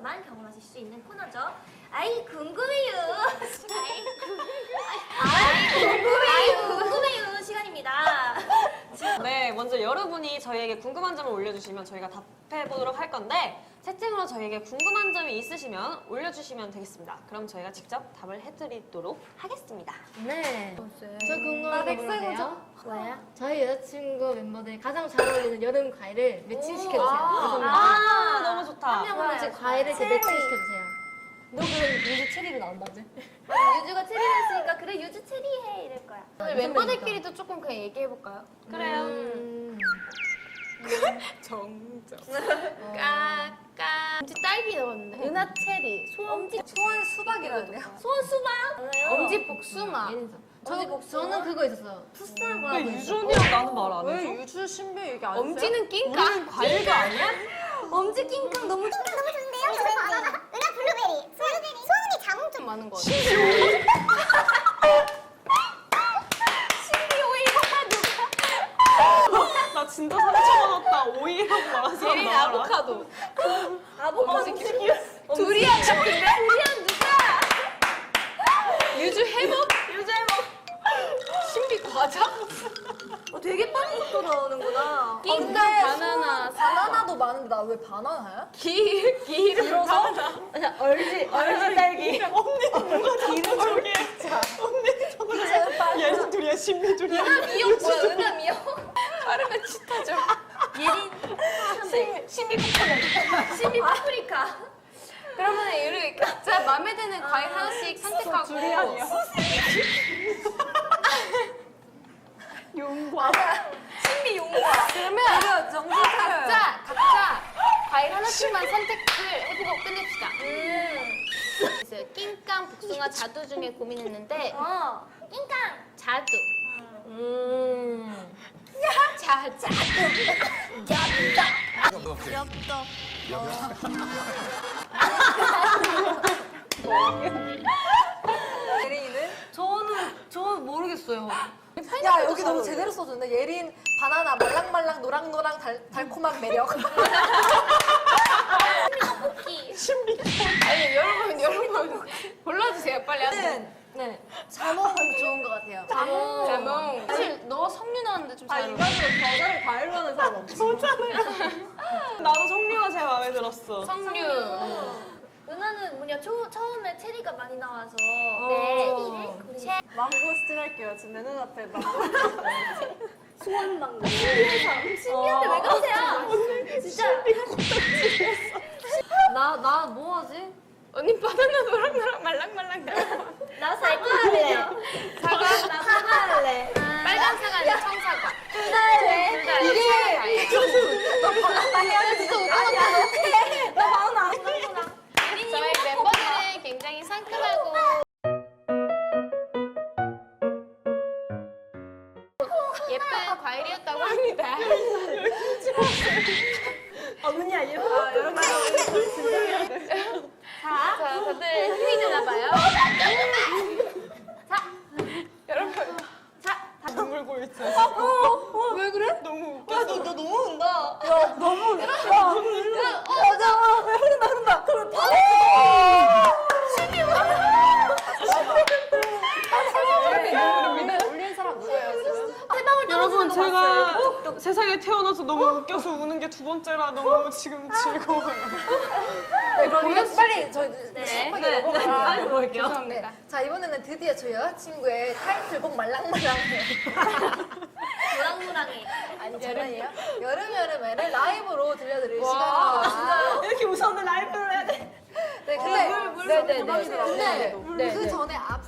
통해서만 경험하실 수 있는 코너죠. 아이 궁금해요. 아이 궁금해요. 아이 궁금해요 시간입니다. 네, 먼저 여러분이 저희에게 궁금한 점을 올려주시면 저희가 답해보도록 할 건데 채팅으로 저희에게 궁금한 점이 있으시면 올려주시면 되겠습니다. 그럼 저희가 직접 답을 해드리도록 하겠습니다. 네. 저 궁금한 나거 백설 물어볼게요. 뭐야? 저희 여자친구 멤버들이 가장 잘 어울리는 여름 과일을 매칭시켜주세요. 아, 아, 좋다. 한 명씩 과일을 이렇게 매칭 시켜주세요. 너 그럼 유주 체리로 나온다지? 유주가 체리를 했으니까 그래 유주 체리해 이럴 거야. 오늘 멤버들끼리도 조금 그냥 얘기해 볼까요? 그래요. 음. 까까 엄지 딸기 넣었는데 은하 체리 소엄지 소원 수박이라는데요? 소원 수박? 엄지 복숭아 저, 저는 그거 있었어요. 풋살과 왜 유준이랑 나는 말 안 해줘? 유주 신비 얘기 안 엄지는 낑까 우리는 과일가 아니야? 엄지 낑깡 너무 너무 좋은데요? 저 바나나, 은하 블루베리, 블루베리, 소은이 자몽 좀 많은 거 같아. 나 진짜 상처받았다. 오이라고 말하지 않나? 예린 아보카도. 아보카도 두리안 같은데? 두리안 속도 나오는구나. 낑까 바나나 바나나도 많은데 나 왜 바나나야? 기 기름. 바나나 얼지, 얼지 딸기. 언니 뭔가 기는 저게. 언니 저거 얘는 둘이야, 신비 둘이야. 미역 뭐야 은하 미역? 빠르면 치타죠 예린. 신비 코코넛 신비 파프리카. 그러면 우리 각자 마음에 드는 과일 하나씩 선택하고. 용과 그러면 각자 각자 하나씩만 선택을 해보고 끝냅시다. 그래서 낑깡 복숭아 자두 중에 고민했는데 어, 낑깡. 자두. 자 자두. 저는, 저는 모르겠어요. 야 여기 너무 제대로 써줬네. 예린 바나나 말랑말랑 노랑노랑 달, 달콤한 매력. 토끼. 아니 여러분 여러분 골라주세요 빨리 네. 자몽 좋은 것 같아요. 자몽 자몽 사실 너 석류 나왔는데 좀잘 어울려 겨자를 과일로 하는 사람 없어. 나도 성류가 제일 마음에 들었어. 석류 누나는 뭐냐 초, 처음에 체리가 많이 나와서 네. 체리를 망고스틴 할게요. 지금 내 눈앞에 망고. 소원망고 신비해서 신비한테 왜 그러세요? 진짜 나, 나 뭐 하지? 언니 바나나 노랑노랑 말랑말랑 나 사과할래 사과? 나 사과할래. 빨간 사과는 청사과. 둘다 할래 이게 나 바나나 바나나 저희 멤버들은 굉장히 상큼하고. 예쁜 과일이었다고 합니다. 어머니야 이거 여러분 자, 다들 힘이 드나 봐요. 자, 여러분. 자, 눈물 고일지. 왜 그래? 너무 웃겨. 야, 너, 너 너무 운다. 어, 울리는 사람 누구예요 지금? 여러분 제가 세상에 태어나서 너무 웃겨서 우는 게 두 번째라 너무 지금 즐거워요. 네, 이거 빨리 저희 네. 네, 네, 빨리 볼게요. 죄송합니다. 자 이번에는 드디어 저희 여자친구의 타이틀곡 말랑말랑해. 노랑노랑해 아니 장난이에요? 여름 여름에를 라이브로 들려드릴 와, 시간입니다. 이렇게 웃었는데 라이브를 해야 돼. 네, 근데 물, 물 네, 너무 네, 네. 부담스러워. 근데 네, 그 네. 전에 앞